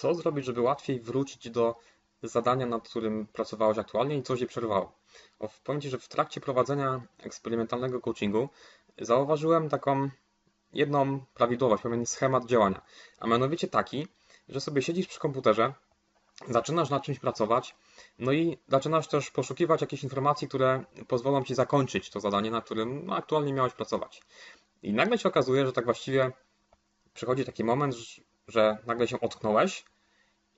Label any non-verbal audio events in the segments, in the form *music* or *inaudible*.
Co zrobić, żeby łatwiej wrócić do zadania, nad którym pracowałeś aktualnie i coś je przerwało? Bo powiem Ci, że w trakcie prowadzenia eksperymentalnego coachingu zauważyłem taką jedną prawidłowość, pewien schemat działania. A mianowicie taki, że sobie siedzisz przy komputerze, zaczynasz nad czymś pracować, no i zaczynasz też poszukiwać jakichś informacji, które pozwolą Ci zakończyć to zadanie, nad którym no, aktualnie miałeś pracować. I nagle się okazuje, że tak właściwie przychodzi taki moment, że nagle się otknąłeś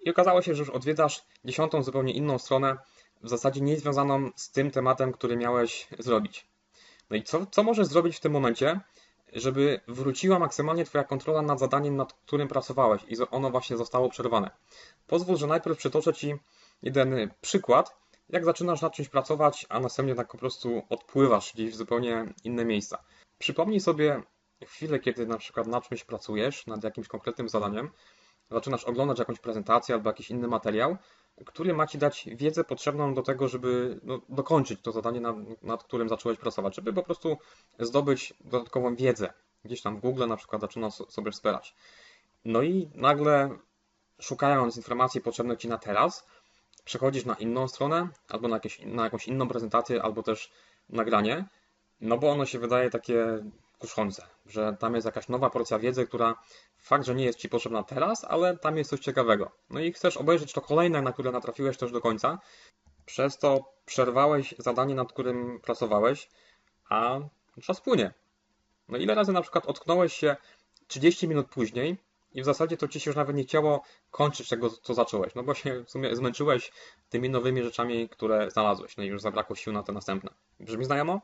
i okazało się, że już odwiedzasz dziesiątą zupełnie inną stronę, w zasadzie niezwiązaną z tym tematem, który miałeś zrobić. No i co, co możesz zrobić w tym momencie, żeby wróciła maksymalnie Twoja kontrola nad zadaniem, nad którym pracowałeś i ono właśnie zostało przerwane. Pozwól, że najpierw przytoczę Ci jeden przykład, jak zaczynasz nad czymś pracować, a następnie tak po prostu odpływasz gdzieś w zupełnie inne miejsca. Przypomnij sobie chwilę, kiedy na przykład nad czymś pracujesz, nad jakimś konkretnym zadaniem, zaczynasz oglądać jakąś prezentację albo jakiś inny materiał, który ma Ci dać wiedzę potrzebną do tego, żeby no, dokończyć to zadanie, nad, nad, którym zacząłeś pracować, żeby po prostu zdobyć dodatkową wiedzę. Gdzieś tam w Google na przykład zaczynasz sobie wspierać. No i nagle szukając informacji potrzebnych Ci na teraz, przechodzisz na inną stronę, albo na, jakieś, na jakąś inną prezentację, albo też nagranie, no bo ono się wydaje takie kuszące, że tam jest jakaś nowa porcja wiedzy, która fakt, że nie jest Ci potrzebna teraz, ale tam jest coś ciekawego. No i chcesz obejrzeć to kolejne, na które natrafiłeś też do końca. Przez to przerwałeś zadanie, nad którym pracowałeś, a czas płynie. No ile razy na przykład otknąłeś się 30 minut później i w zasadzie to Ci się już nawet nie chciało kończyć tego, co zacząłeś, no bo się w sumie zmęczyłeś tymi nowymi rzeczami, które znalazłeś, no i już zabrakło sił na te następne. Brzmi znajomo?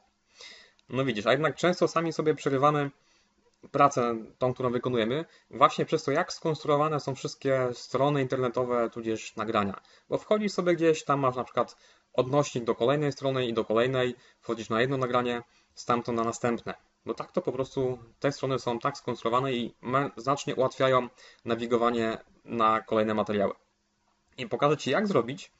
No widzisz, a jednak często sami sobie przerywamy pracę, tą, którą wykonujemy, właśnie przez to, jak skonstruowane są wszystkie strony internetowe, tudzież nagrania. Bo wchodzisz sobie gdzieś, tam masz na przykład odnośnik do kolejnej strony i do kolejnej, wchodzisz na jedno nagranie, stamtąd na następne. Bo tak to po prostu te strony są tak skonstruowane i znacznie ułatwiają nawigowanie na kolejne materiały. I pokażę Ci, jak zrobić,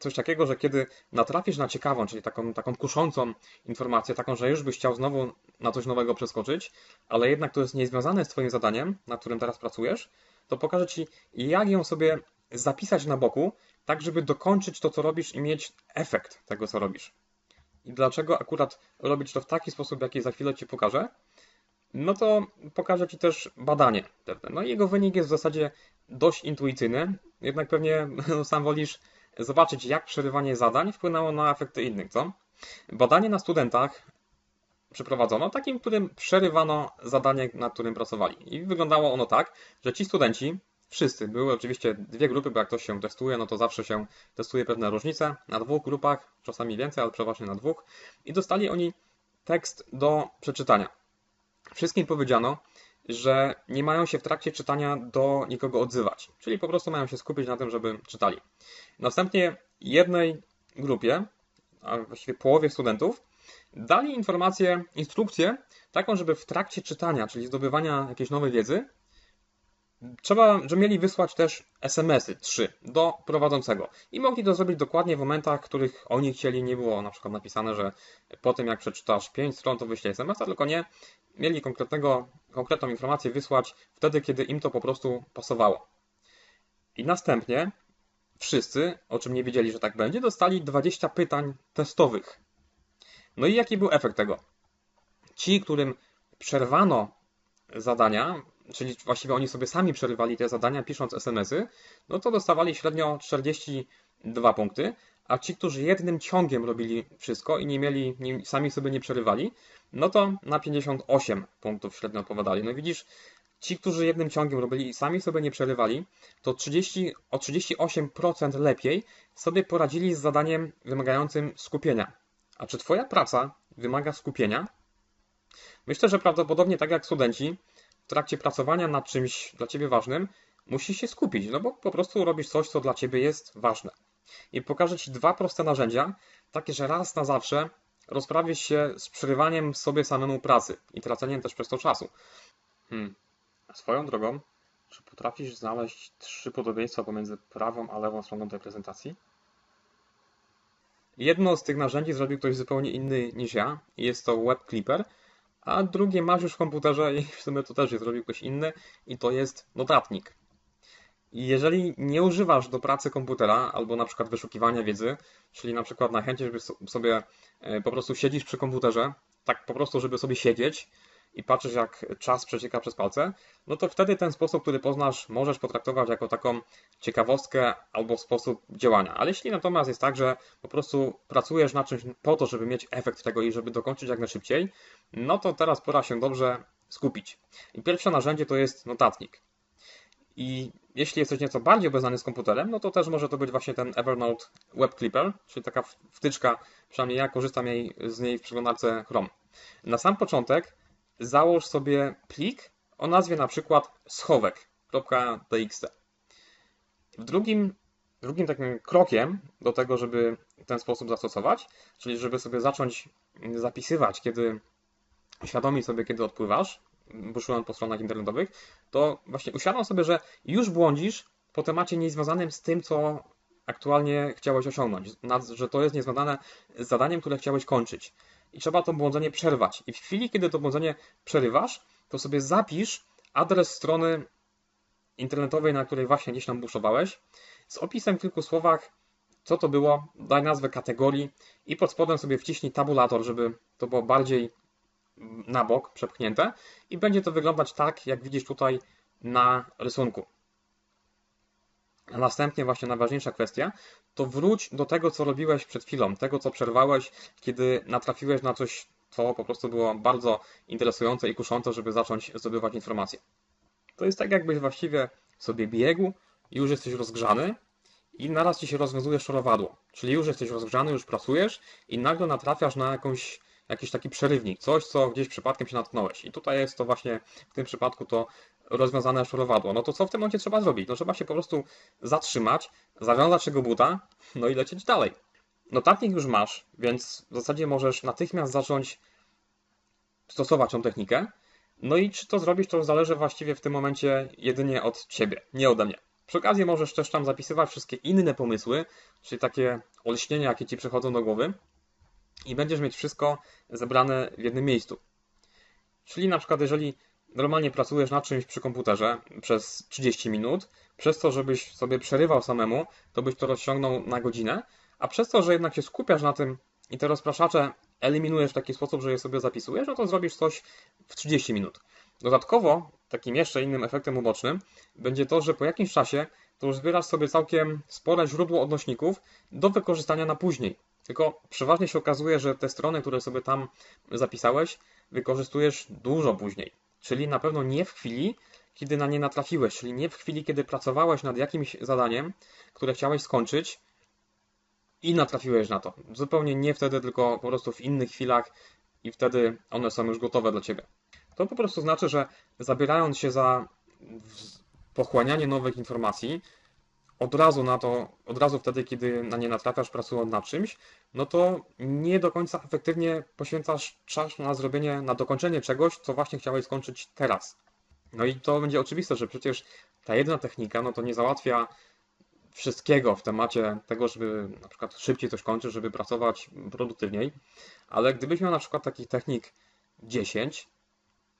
coś takiego, że kiedy natrafisz na ciekawą, czyli taką, taką kuszącą informację, taką, że już byś chciał znowu na coś nowego przeskoczyć, ale jednak to jest niezwiązane z Twoim zadaniem, na którym teraz pracujesz, to pokażę Ci, jak ją sobie zapisać na boku, tak żeby dokończyć to, co robisz i mieć efekt tego, co robisz. I dlaczego akurat robić to w taki sposób, jaki za chwilę Ci pokażę? No to pokażę Ci też badanie. No i jego wynik jest w zasadzie dość intuicyjny, jednak pewnie *laughs* no, sam wolisz zobaczyć, jak przerywanie zadań wpłynęło na efekty innych, co? Badanie na studentach przeprowadzono, takim, którym przerywano zadanie, nad którym pracowali. I wyglądało ono tak, że ci studenci, wszyscy, były oczywiście dwie grupy, bo jak ktoś się testuje, no to zawsze się testuje pewne różnice, na dwóch grupach, czasami więcej, ale przeważnie na dwóch, i dostali oni tekst do przeczytania. Wszystkim powiedziano, że nie mają się w trakcie czytania do nikogo odzywać, czyli po prostu mają się skupić na tym, żeby czytali. Następnie jednej grupie, a właściwie połowie studentów, dali informację, instrukcję taką, żeby w trakcie czytania, czyli zdobywania jakiejś nowej wiedzy, trzeba, że mieli wysłać też SMS-y, trzy, do prowadzącego. I mogli to zrobić dokładnie w momentach, których oni chcieli. Nie było na przykład napisane, że po tym jak przeczytasz 5 stron, to wyślij SMS-a, tylko nie. Mieli konkretnego, konkretną informację wysłać wtedy, kiedy im to po prostu pasowało. I następnie wszyscy, o czym nie wiedzieli, że tak będzie, dostali 20 pytań testowych. No i jaki był efekt tego? Ci, którym przerwano zadania, czyli właściwie oni sobie sami przerywali te zadania pisząc SMS-y, no to dostawali średnio 42 punkty, a ci, którzy jednym ciągiem robili wszystko i nie mieli, nie, sami sobie nie przerywali, no to na 58 punktów średnio odpowiadali. No widzisz, ci, którzy jednym ciągiem robili i sami sobie nie przerywali, to 30, o 38% lepiej sobie poradzili z zadaniem wymagającym skupienia. A czy Twoja praca wymaga skupienia? Myślę, że prawdopodobnie tak jak studenci, trakcie pracowania nad czymś dla Ciebie ważnym, musisz się skupić, no bo po prostu robisz coś, co dla Ciebie jest ważne. I pokażę Ci dwa proste narzędzia, takie, że raz na zawsze rozprawisz się z przerywaniem sobie samemu pracy i traceniem też przez to czasu. Hmm. Swoją drogą, czy potrafisz znaleźć trzy podobieństwa pomiędzy prawą a lewą stroną tej prezentacji? Jedno z tych narzędzi zrobił ktoś zupełnie inny niż ja. Jest to Web Clipper, a drugie masz już w komputerze i w sumie to też jest zrobił ktoś inny i to jest notatnik. Jeżeli nie używasz do pracy komputera albo na przykład wyszukiwania wiedzy, czyli na przykład na chęci, żeby sobie e, po prostu siedzisz przy komputerze, tak po prostu, żeby sobie siedzieć i patrzysz, jak czas przecieka przez palce, no to wtedy ten sposób, który poznasz, możesz potraktować jako taką ciekawostkę albo sposób działania. Ale jeśli natomiast jest tak, że po prostu pracujesz nad czymś po to, żeby mieć efekt tego i żeby dokończyć jak najszybciej, no to teraz pora się dobrze skupić. I pierwsze narzędzie to jest notatnik. I jeśli jesteś nieco bardziej obeznany z komputerem, no to też może to być właśnie ten Evernote Web Clipper, czyli taka wtyczka, przynajmniej ja korzystam jej, z niej w przeglądarce Chrome. Na sam początek załóż sobie plik o nazwie na przykład schowek.txt. W drugim, drugim takim krokiem do tego, żeby ten sposób zastosować, czyli żeby sobie zacząć zapisywać, kiedy świadomi sobie, kiedy odpływasz, buszując po stronach internetowych, to właśnie uświadom sobie, że już błądzisz po temacie niezwiązanym z tym, co aktualnie chciałeś osiągnąć, że to jest niezwiązane z zadaniem, które chciałeś kończyć. I trzeba to błądzenie przerwać. I w chwili, kiedy to błądzenie przerywasz, to sobie zapisz adres strony internetowej, na której właśnie gdzieś tam buszowałeś, z opisem w kilku słowach, co to było, daj nazwę kategorii i pod spodem sobie wciśnij tabulator, żeby to było bardziej na bok przepchnięte i będzie to wyglądać tak, jak widzisz tutaj na rysunku. A następnie właśnie najważniejsza kwestia, to wróć do tego, co robiłeś przed chwilą, tego, co przerwałeś, kiedy natrafiłeś na coś, co po prostu było bardzo interesujące i kuszące, żeby zacząć zdobywać informacje. To jest tak, jakbyś właściwie sobie biegł, już jesteś rozgrzany i naraz ci się rozwiązuje szorowadło. Czyli już jesteś rozgrzany, już pracujesz i nagle natrafiasz na jakąś jakiś taki przerywnik, coś, co gdzieś przypadkiem się natknąłeś. I tutaj jest to właśnie w tym przypadku to rozwiązane szorowadło. No to co w tym momencie trzeba zrobić? No trzeba się po prostu zatrzymać, zawiązać tego buta, no i lecieć dalej. Notatnik już masz, więc w zasadzie możesz natychmiast zacząć stosować tą technikę. No i czy to zrobić, to zależy właściwie w tym momencie jedynie od Ciebie, nie ode mnie. Przy okazji możesz też tam zapisywać wszystkie inne pomysły, czyli takie olśnienia, jakie Ci przychodzą do głowy i będziesz mieć wszystko zebrane w jednym miejscu. Czyli na przykład, jeżeli normalnie pracujesz nad czymś przy komputerze przez 30 minut, przez to, żebyś sobie przerywał samemu, to byś to rozciągnął na godzinę, a przez to, że jednak się skupiasz na tym i te rozpraszacze eliminujesz w taki sposób, że je sobie zapisujesz, no to zrobisz coś w 30 minut. Dodatkowo, takim jeszcze innym efektem ubocznym będzie to, że po jakimś czasie to już zbierasz sobie całkiem spore źródło odnośników do wykorzystania na później. Tylko przeważnie się okazuje, że te strony, które sobie tam zapisałeś, wykorzystujesz dużo później. Czyli na pewno nie w chwili, kiedy na nie natrafiłeś, czyli nie w chwili, kiedy pracowałeś nad jakimś zadaniem, które chciałeś skończyć i natrafiłeś na to. Zupełnie nie wtedy, tylko po prostu w innych chwilach i wtedy one są już gotowe dla ciebie. To po prostu znaczy, że zabierając się za pochłanianie nowych informacji, od razu na to, od razu wtedy, kiedy na nie natrafiasz pracując nad czymś, no to nie do końca efektywnie poświęcasz czas na zrobienie, na dokończenie czegoś, co właśnie chciałeś skończyć teraz. No i to będzie oczywiste, że przecież ta jedna technika, no to nie załatwia wszystkiego w temacie tego, żeby na przykład szybciej coś kończyć, żeby pracować produktywniej, ale gdybyś miał na przykład takich technik 10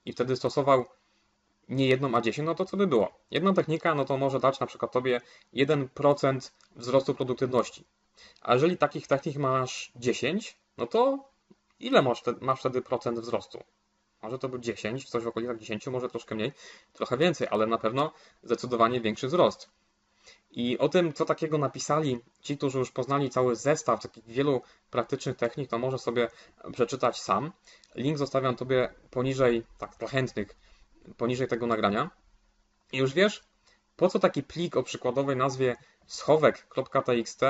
i wtedy stosował nie jedną, a 10, no to co by było? Jedna technika, no to może dać na przykład Tobie 1% wzrostu produktywności. A jeżeli takich technik masz 10, no to ile masz, te, masz wtedy procent wzrostu? Może to być 10, coś w okolicach 10, może troszkę mniej, trochę więcej, ale na pewno zdecydowanie większy wzrost. I o tym, co takiego napisali ci, którzy już poznali cały zestaw takich wielu praktycznych technik, to może sobie przeczytać sam. Link zostawiam Tobie poniżej, tak dla chętnych, poniżej tego nagrania. I już wiesz, po co taki plik o przykładowej nazwie schowek.txt,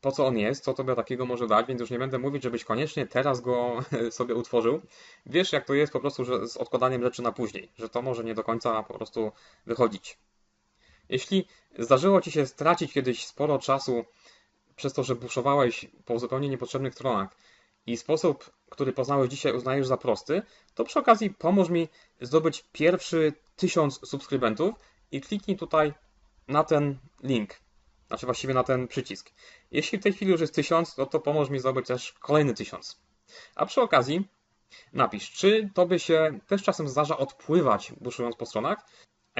po co on jest, co tobie takiego może dać, więc już nie będę mówić, żebyś koniecznie teraz go *laughs* sobie utworzył. Wiesz, jak to jest po prostu że z odkładaniem rzeczy na później, że to może nie do końca po prostu wychodzić. Jeśli zdarzyło ci się stracić kiedyś sporo czasu przez to, że buszowałeś po zupełnie niepotrzebnych stronach, i sposób, który poznałeś dzisiaj, uznajesz za prosty, to przy okazji pomóż mi zdobyć pierwszy tysiąc subskrybentów i kliknij tutaj na ten link, znaczy właściwie na ten przycisk. Jeśli w tej chwili już jest tysiąc, to, to pomóż mi zdobyć też kolejny tysiąc. A przy okazji napisz, czy tobie się też czasem zdarza odpływać buszując po stronach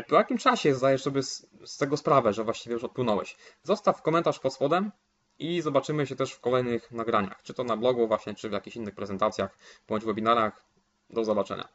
po jakim czasie zdajesz sobie z tego sprawę, że właściwie już odpłynąłeś? Zostaw komentarz pod spodem i zobaczymy się też w kolejnych nagraniach, czy to na blogu właśnie, czy w jakichś innych prezentacjach, bądź webinarach. Do zobaczenia.